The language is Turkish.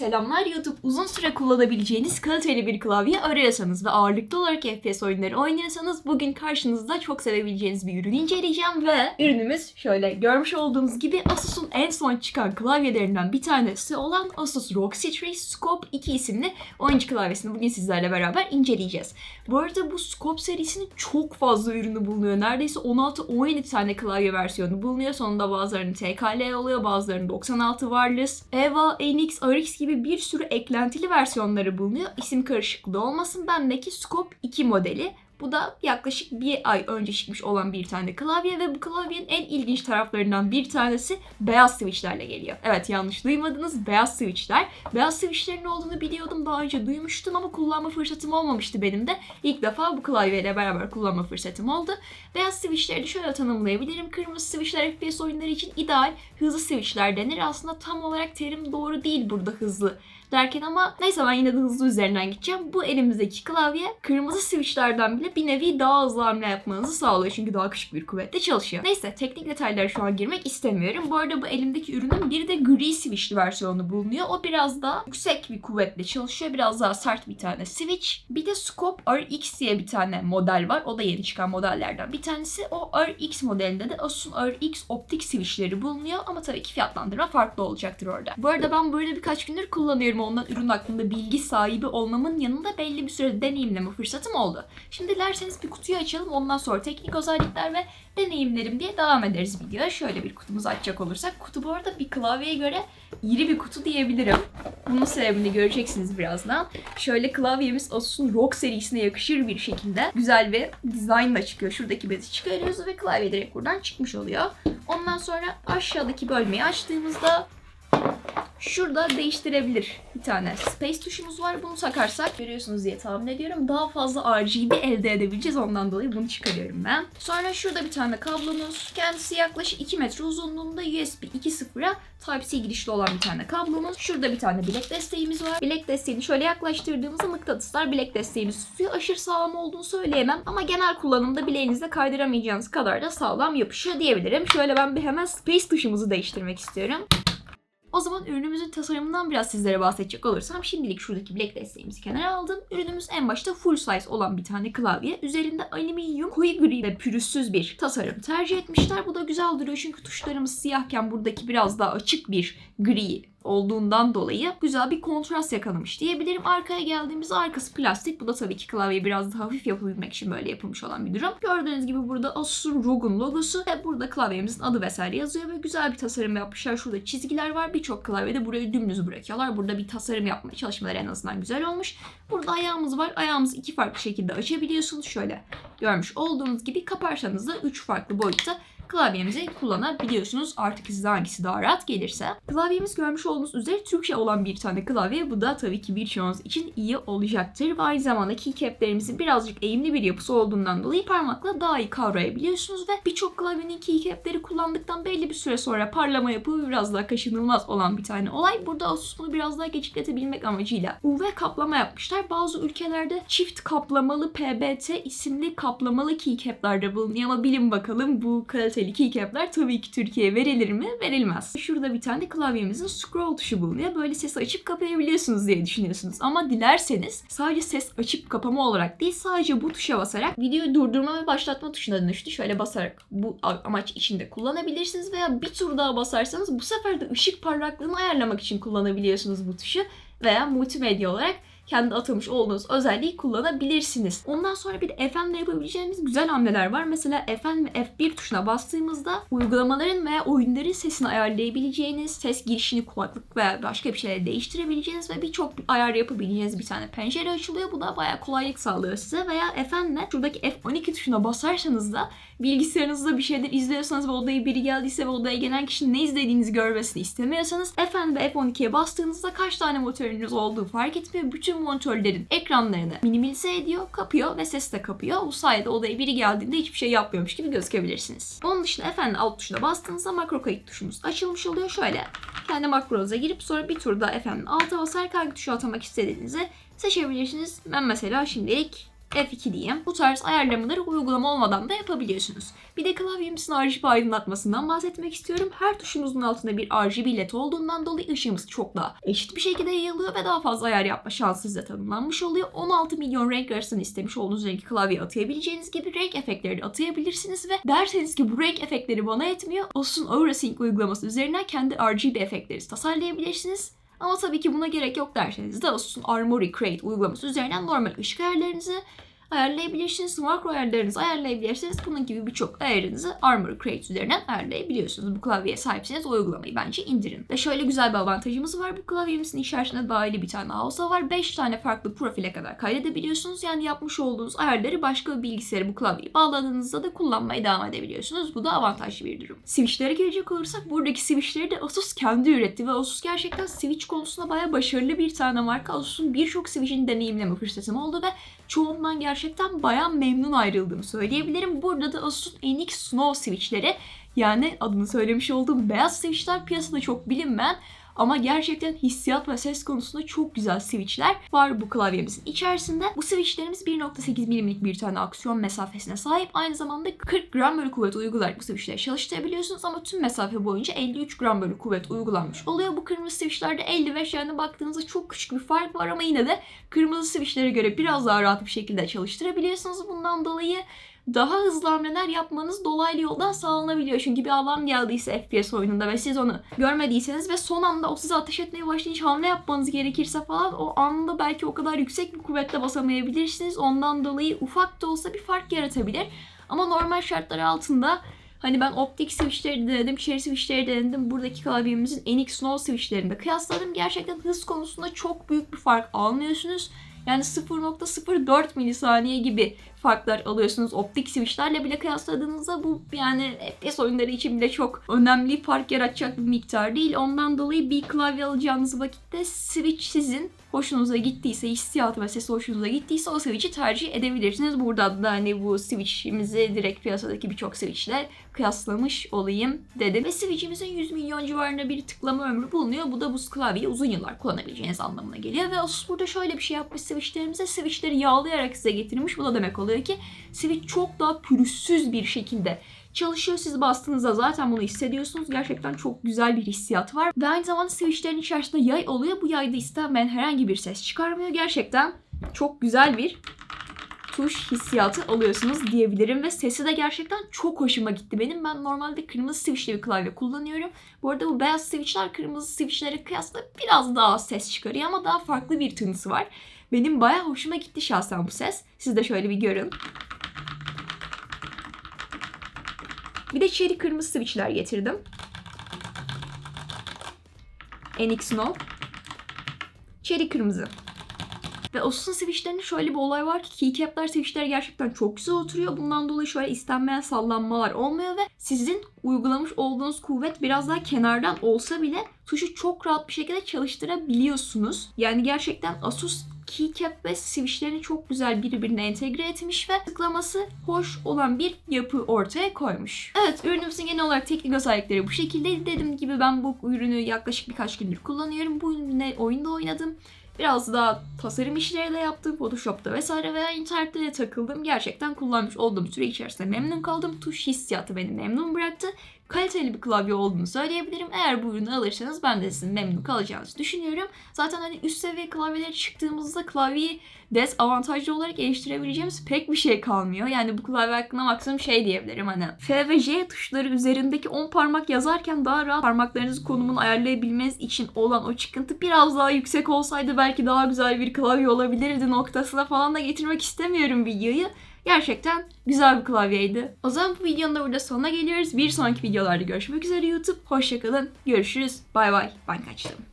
Selamlar YouTube. Uzun süre kullanabileceğiniz kaliteli bir klavye arıyorsanız ve ağırlıklı olarak FPS oyunları oynuyorsanız bugün karşınızda çok sevebileceğiniz bir ürünü inceleyeceğim ve ürünümüz şöyle görmüş olduğunuz gibi Asus'un en son çıkan klavyelerinden bir tanesi olan Asus ROG Strix Scope 2 isimli oyuncu klavyesini bugün sizlerle beraber inceleyeceğiz. Bu arada bu Scope serisinin çok fazla ürünü bulunuyor. Neredeyse 16-17 tane klavye versiyonu bulunuyor. Sonunda bazılarının TKL oluyor, bazılarının 96 wireless, EVA, NX, RX gibi bir sürü eklentili versiyonları bulunuyor. İsim karışıklığı olmasın. Bendeki Scope 2 modeli. Bu da yaklaşık bir ay önce çıkmış olan bir tane klavye ve bu klavyenin en ilginç taraflarından bir tanesi beyaz switchlerle geliyor. Evet yanlış duymadınız beyaz switchler. Beyaz switchlerin olduğunu biliyordum daha önce duymuştum ama kullanma fırsatım olmamıştı benim de. İlk defa bu klavyeyle beraber kullanma fırsatım oldu. Beyaz switchleri de şöyle tanımlayabilirim. Kırmızı switchler FPS oyunları için ideal. Hızlı switchler denir. Aslında tam olarak terim doğru değil burada hızlı derken ama neyse ben yine de hızlı üzerinden gideceğim. Bu elimizdeki klavye kırmızı switchlerden bile bir nevi daha hızlı hamle yapmanızı sağlıyor. Çünkü daha küçük bir kuvvetle çalışıyor. Neyse teknik detaylara şu an girmek istemiyorum. Bu arada bu elimdeki ürünün bir de gri switchli versiyonu bulunuyor. O biraz daha yüksek bir kuvvetle çalışıyor. Biraz daha sert bir tane switch. Bir de Scope RX diye bir tane model var. O da yeni çıkan modellerden bir tanesi. O RX modelinde de Asus'un RX optik switchleri bulunuyor. Ama tabii ki fiyatlandırma farklı olacaktır orada. Bu arada ben böyle birkaç gündür kullanıyorum ondan ürün hakkında bilgi sahibi olmamın yanında belli bir süre deneyimleme fırsatım oldu. Şimdi dilerseniz bir kutuyu açalım ondan sonra teknik özellikler ve deneyimlerim diye devam ederiz videoya. Şöyle bir kutumuzu açacak olursak kutu bu arada bir klavyeye göre iri bir kutu diyebilirim. Bunun sebebini göreceksiniz birazdan. Şöyle klavyemiz Asus'un ROG serisine yakışır bir şekilde güzel bir dizaynla çıkıyor. Şuradaki bezi çıkarıyoruz ve klavye direkt buradan çıkmış oluyor. Ondan sonra aşağıdaki bölmeyi açtığımızda Şurada değiştirebilir bir tane space tuşumuz var. Bunu takarsak görüyorsunuz diye tahmin ediyorum. Daha fazla RGB elde edebileceğiz. Ondan dolayı bunu çıkarıyorum ben. Sonra şurada bir tane kablomuz. Kendisi yaklaşık 2 metre uzunluğunda USB 2.0'a Type-C girişli olan bir tane kablomuz. Şurada bir tane bilek desteğimiz var. Bilek desteğini şöyle yaklaştırdığımızda mıknatıslar bilek desteğimizi tutuyor. Aşırı sağlam olduğunu söyleyemem ama genel kullanımda bileğinizde kaydıramayacağınız kadar da sağlam yapışıyor diyebilirim. Şöyle ben bir hemen space tuşumuzu değiştirmek istiyorum. O zaman ürünümüzün tasarımından biraz sizlere bahsedecek olursam şimdilik şuradaki bilek desteğimizi kenara aldım. Ürünümüz en başta full size olan bir tane klavye. Üzerinde alüminyum, koyu gri ve pürüzsüz bir tasarım tercih etmişler. Bu da güzel duruyor çünkü tuşlarımız siyahken buradaki biraz daha açık bir gri olduğundan dolayı güzel bir kontrast yakalamış diyebilirim. Arkaya geldiğimizde arkası plastik. Bu da tabii ki klavyeyi biraz daha hafif yapabilmek için böyle yapılmış olan bir durum. Gördüğünüz gibi burada Asus'un ROG'un logosu ve burada klavyemizin adı vesaire yazıyor ve güzel bir tasarım yapmışlar. Şurada çizgiler var. Birçok klavyede burayı dümdüz bırakıyorlar. Burada bir tasarım yapmaya çalışmaları en azından güzel olmuş. Burada ayağımız var. Ayağımızı iki farklı şekilde açabiliyorsunuz. Şöyle görmüş olduğunuz gibi kaparsanız da üç farklı boyutta klavyemizi kullanabiliyorsunuz. Artık size hangisi daha rahat gelirse. Klavyemiz görmüş olduğunuz üzere Türkçe olan bir tane klavye. Bu da tabii ki birçoğunuz için iyi olacaktır. Ve aynı zamanda keycaplerimizin birazcık eğimli bir yapısı olduğundan dolayı parmakla daha iyi kavrayabiliyorsunuz ve birçok klavyenin keycapleri kullandıktan belli bir süre sonra parlama yapığı biraz daha kaşınılmaz olan bir tane olay. Burada Asus bunu biraz daha gecikletebilmek amacıyla UV kaplama yapmışlar. Bazı ülkelerde çift kaplamalı PBT isimli kaplamalı keycaplar da bulunuyor ama bilin bakalım bu kaliteli keycaplar tabii ki Türkiye'ye verilir mi? Verilmez. Şurada bir tane klavyemizin scroll tuşu bulunuyor. Böyle ses açıp kapayabiliyorsunuz diye düşünüyorsunuz. Ama dilerseniz sadece ses açıp kapama olarak değil sadece bu tuşa basarak videoyu durdurma ve başlatma tuşuna dönüştü. Şöyle basarak bu amaç içinde kullanabilirsiniz veya bir tur daha basarsanız bu sefer de ışık parlaklığını ayarlamak için kullanabiliyorsunuz bu tuşu veya multimedya olarak kendi atamış olduğunuz özelliği kullanabilirsiniz. Ondan sonra bir de F'le yapabileceğimiz güzel hamleler var. Mesela F ve F1 tuşuna bastığımızda uygulamaların veya oyunların sesini ayarlayabileceğiniz, ses girişini kulaklık veya başka bir şeyle değiştirebileceğiniz ve birçok ayar yapabileceğiniz bir tane pencere açılıyor. Bu da bayağı kolaylık sağlıyor size. Veya F'le şuradaki F12 tuşuna basarsanız da bilgisayarınızda bir şeyler izliyorsanız ve odaya biri geldiyse ve odaya gelen kişinin ne izlediğinizi görmesini istemiyorsanız F ve F12'ye bastığınızda kaç tane monitörünüz olduğu fark etmiyor. Bütün monitörlerin ekranlarını minimalize ediyor, kapıyor ve ses de kapıyor. Bu sayede odaya biri geldiğinde hiçbir şey yapmıyormuş gibi gözükebilirsiniz. Onun dışında efendim alt tuşuna bastığınızda makro kayıt tuşumuz açılmış oluyor. Şöyle kendi makronuza girip sonra bir turda efendim alta basarak hangi tuşu atamak istediğinizi seçebilirsiniz. Ben mesela şimdilik F2 diyeyim. Bu tarz ayarlamaları uygulama olmadan da yapabiliyorsunuz. Bir de klavyemizin RGB aydınlatmasından bahsetmek istiyorum. Her tuşumuzun altında bir RGB led olduğundan dolayı ışığımız çok daha eşit bir şekilde yayılıyor ve daha fazla ayar yapma şansı size tanımlanmış oluyor. 16 milyon renk arasında istemiş olduğunuz rengi klavyeye atayabileceğiniz gibi renk efektleri de atayabilirsiniz ve derseniz ki bu renk efektleri bana etmiyor. Asus'un Aura Sync uygulaması üzerinden kendi RGB efektleri tasarlayabilirsiniz. Ama tabii ki buna gerek yok derseniz de Asus'un Armoury Create uygulaması üzerinden normal ışık ayarlarınızı ayarlayabilirsiniz. Makro ayarlarınızı ayarlayabilirsiniz. Bunun gibi birçok ayarınızı Armoury Create üzerinden ayarlayabiliyorsunuz. Bu klavyeye sahipseniz o uygulamayı bence indirin. Ve şöyle güzel bir avantajımız var. Bu klavyemizin içerisinde dahili bir tane hausa var. 5 tane farklı profile kadar kaydedebiliyorsunuz. Yani yapmış olduğunuz ayarları başka bir bilgisayara bu klavyeyi bağladığınızda da kullanmaya devam edebiliyorsunuz. Bu da avantajlı bir durum. Switchlere gelecek olursak buradaki switchleri de Asus kendi üretti ve Asus gerçekten switch konusunda bayağı başarılı bir tane marka. Asus'un birçok switch'ini deneyimleme fırsatım oldu ve çoğundan gerçekten bayağı memnun ayrıldığımı söyleyebilirim. Burada da Asus'un NX Snow switchleri yani adını söylemiş olduğum beyaz switchler piyasada çok bilinmeyen ama gerçekten hissiyat ve ses konusunda çok güzel switchler var bu klavyemizin içerisinde. Bu switchlerimiz 1.8 mm'lik bir tane aksiyon mesafesine sahip. Aynı zamanda 40 gram bölü kuvvet uygulayarak bu switchleri çalıştırabiliyorsunuz ama tüm mesafe boyunca 53 gram bölü kuvvet uygulanmış oluyor. Bu kırmızı switchlerde 55 yani baktığınızda çok küçük bir fark var ama yine de kırmızı switchlere göre biraz daha rahat bir şekilde çalıştırabiliyorsunuz. Bundan dolayı daha hızlı hamleler yapmanız dolaylı yoldan sağlanabiliyor. Çünkü bir alan geldiyse FPS oyununda ve siz onu görmediyseniz ve son anda o size ateş etmeye başlayınca hamle yapmanız gerekirse falan o anda belki o kadar yüksek bir kuvvetle basamayabilirsiniz. Ondan dolayı ufak da olsa bir fark yaratabilir. Ama normal şartlar altında Hani ben optik switchleri denedim, cherry switchleri denedim. Buradaki klavyemizin NX Snow switchlerini de kıyasladım. Gerçekten hız konusunda çok büyük bir fark almıyorsunuz. Yani 0.04 milisaniye gibi farklar alıyorsunuz optik switchlerle bile kıyasladığınızda bu yani FPS oyunları için bile çok önemli fark yaratacak bir miktar değil. Ondan dolayı bir klavye alacağınız vakitte switch sizin hoşunuza gittiyse, hissiyatı ve sesi hoşunuza gittiyse o switch'i tercih edebilirsiniz. Burada da hani bu switch'imizi direkt piyasadaki birçok switch'le kıyaslamış olayım dedim. Ve switch'imizin 100 milyon civarında bir tıklama ömrü bulunuyor. Bu da bu klavyeyi uzun yıllar kullanabileceğiniz anlamına geliyor. Ve Asus burada şöyle bir şey yapmış switch'lerimize. Switch'leri yağlayarak size getirmiş. Bu da demek oluyor ki switch çok daha pürüzsüz bir şekilde çalışıyor. Siz bastığınızda zaten bunu hissediyorsunuz. Gerçekten çok güzel bir hissiyat var. Ve aynı zamanda switchlerin içerisinde yay oluyor. Bu yayda istenmeyen herhangi bir ses çıkarmıyor. Gerçekten çok güzel bir tuş hissiyatı alıyorsunuz diyebilirim ve sesi de gerçekten çok hoşuma gitti benim. Ben normalde kırmızı switchli bir klavye kullanıyorum. Bu arada bu beyaz switchler kırmızı switchlere kıyasla biraz daha ses çıkarıyor ama daha farklı bir tınısı var. Benim bayağı hoşuma gitti şahsen bu ses. Siz de şöyle bir görün. Bir de cherry kırmızı switchler getirdim. NX Snow. Cherry kırmızı. Ve Asus'un switchlerinde şöyle bir olay var ki keycap'lar switchler gerçekten çok güzel oturuyor. Bundan dolayı şöyle istenmeyen sallanmalar olmuyor ve sizin uygulamış olduğunuz kuvvet biraz daha kenardan olsa bile tuşu çok rahat bir şekilde çalıştırabiliyorsunuz. Yani gerçekten Asus keycap ve switchlerini çok güzel birbirine entegre etmiş ve tıklaması hoş olan bir yapı ortaya koymuş. Evet ürünümüzün genel olarak teknik özellikleri bu şekilde. Dediğim gibi ben bu ürünü yaklaşık birkaç gündür kullanıyorum. Bu ürünle oyunda oynadım. Biraz daha tasarım işleri de yaptım. Photoshop'ta vesaire veya internette de takıldım. Gerçekten kullanmış olduğum süre içerisinde memnun kaldım. Tuş hissiyatı beni memnun bıraktı. Kaliteli bir klavye olduğunu söyleyebilirim. Eğer bu ürünü alırsanız ben de sizin memnun kalacağınızı düşünüyorum. Zaten hani üst seviye klavyeleri çıktığımızda klavyeyi dezavantajlı olarak eleştirebileceğimiz pek bir şey kalmıyor. Yani bu klavye hakkında maksimum şey diyebilirim hani F ve J tuşları üzerindeki 10 parmak yazarken daha rahat parmaklarınızın konumunu ayarlayabilmeniz için olan o çıkıntı biraz daha yüksek olsaydı belki daha güzel bir klavye olabilirdi noktasına falan da getirmek istemiyorum videoyu. Gerçekten güzel bir klavyeydi. O zaman bu videonun da burada sonuna geliyoruz. Bir sonraki videolarda görüşmek üzere YouTube. Hoşçakalın. Görüşürüz. Bay bay. Ben kaçtım.